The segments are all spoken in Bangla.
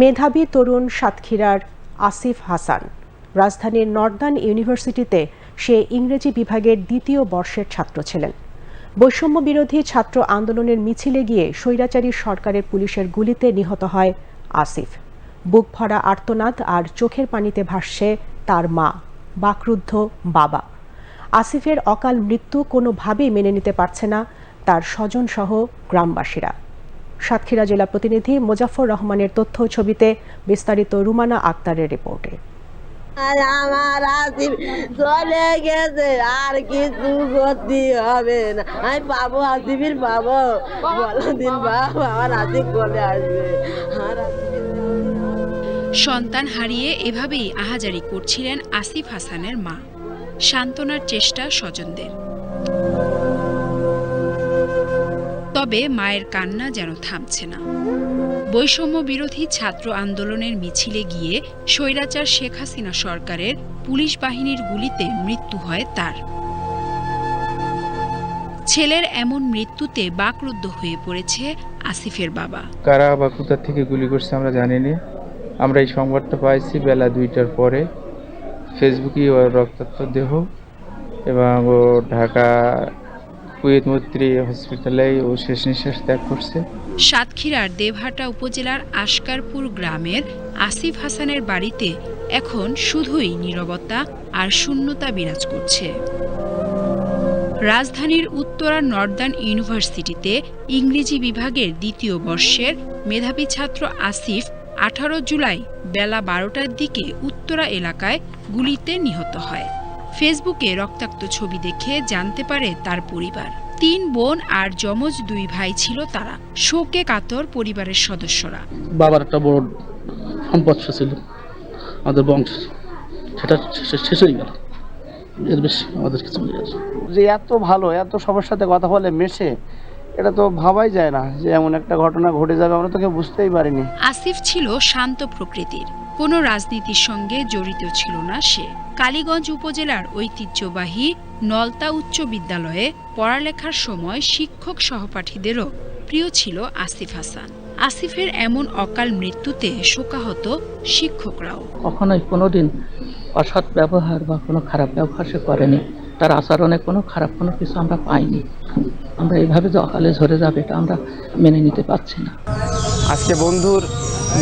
মেধাবী তরুণ সাতক্ষীরার আসিফ হাসান। রাজধানীর নর্দার্ন ইউনিভার্সিটিতে সে ইংরেজি বিভাগের দ্বিতীয় বর্ষের ছাত্র ছিলেন। বৈষম্য বিরোধী ছাত্র আন্দোলনের মিছিলে গিয়ে স্বৈরাচারী সরকারের পুলিশের গুলিতে নিহত হয় আসিফ। বুক ভরা আর্তনাদ আর চোখের পানিতে ভাসছে তার মা, বাকরুদ্ধ বাবা। আসিফের অকাল মৃত্যু কোনোভাবেই মেনে নিতে পারছে না তার স্বজনসহ গ্রামবাসীরা। সাতক্ষীরা জেলা প্রতিনিধি মোজাফর রহমানের তথ্য ছবিতে বিস্তারিত রুমানা আক্তারের রিপোর্টে। আর আমার আসিফ চলে গেছে আর কিছু করতে হবে না। আমি পাবো আসিফির পাবো। বলো দিন বাবা আমার আসিফ বলে আসবে। আসিফের সন্তান হারিয়ে এভাবেই আহাজারি করছিলেন আসিফ হাসানের মা। সান্ত্বনার চেষ্টা স্বজনদের। তবে মায়ের কান্না যেন থামছে না। বৈষম্য বিরোধী ছাত্র আন্দোলনের মিছিলে গিয়ে স্বৈরাচার শেখ হাসিনা সরকারের পুলিশ বাহিনীর গুলিতে মৃত্যু হয় তার। ছেলের এমন মৃত্যুতে বাকরুদ্ধ হয়ে পড়েছে আসিফের বাবা। কারা বা থেকে গুলি করছে আমরা জানি না আমরা এই সংবাদটা পাইছি বেলা দুইটার পরে। ফেসবুকে ওর রক্তাক্ত দেহ এবং ও ঢাকা সাতক্ষীরার দেবহাটা উপজেলার আশকারপুর গ্রামের আসিফ হাসানের বাড়িতে এখন শুধুই নীরবতা আর শূন্যতা বিরাজ করছে। রাজধানীর উত্তরা নর্দার্ন ইউনিভার্সিটিতে ইংরেজি বিভাগের দ্বিতীয় বর্ষের মেধাবী ছাত্র আসিফ আঠারো জুলাই বেলা বারোটার দিকে উত্তরা এলাকায় গুলিতে নিহত হয়। ফেসবুকে রক্তাক্ত ছবি দেখে জানতে পারে তার পরিবার। তিন বোন আর যমজ দুই ভাই ছিল তারা। শোকে কাতর পরিবারের সদস্যরা। বাবার একটা বড় সম্পদ ছিল। আমাদের বংশ সেটা শেষ- হয়ে গেল। এর বেশি আমাদের কিছু যে এত ভালো এত সবার সাথে কথা বলে মেশে এটা তো ভাবাই যায় না যে এমন একটা ঘটনা ঘটে যাবে আমরা তো কেউ বুঝতেই পারিনি। আসিফ ছিল শান্ত প্রকৃতির। কোনো রাজনীতির সঙ্গে জড়িত ছিল না সে। কালীগঞ্জ উপজেলার ঐতিহ্যবাহী নলতা উচ্চ বিদ্যালয়ে পড়ালেখার সময় শিক্ষক সহপাঠীদেরও প্রিয় ছিল আসিফ হাসান। আসিফের এমন অকাল মৃত্যুতে শোকাহত শিক্ষকরাও। কখনোই কোনোদিন অসৎ ব্যবহার বা কোনো খারাপ ব্যবহার সে করেনি। তার আচরণে কোনো খারাপ কোনো কিছু আমরা পাইনি। আমরা এইভাবে যে অকালে ঝরে যাবে এটা আমরা মেনে নিতে পারছি না। আজকে বন্ধুর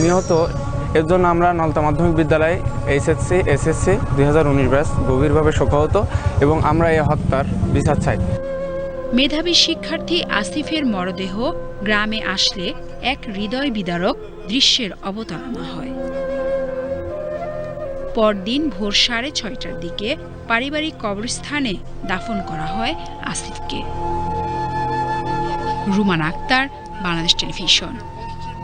নিহত এর জন্য আমরা নলতা মাধ্যমিক বিদ্যালয় এইচএসসি এসএসসি দুই হাজার উনিশ ব্যাস গভীরভাবে শোকাহত এবং আমরা এই হত্যার বিচার চাই। মেধাবী শিক্ষার্থী আসিফের মরদেহ গ্রামে আসলে এক হৃদয় বিদারক দৃশ্যের অবতারণা হয়। পরদিন ভোর সাড়ে ছয়টার দিকে পারিবারিক কবরস্থানে দাফন করা হয় আসিফকে। রুমান আক্তার, বাংলাদেশ টেলিভিশন।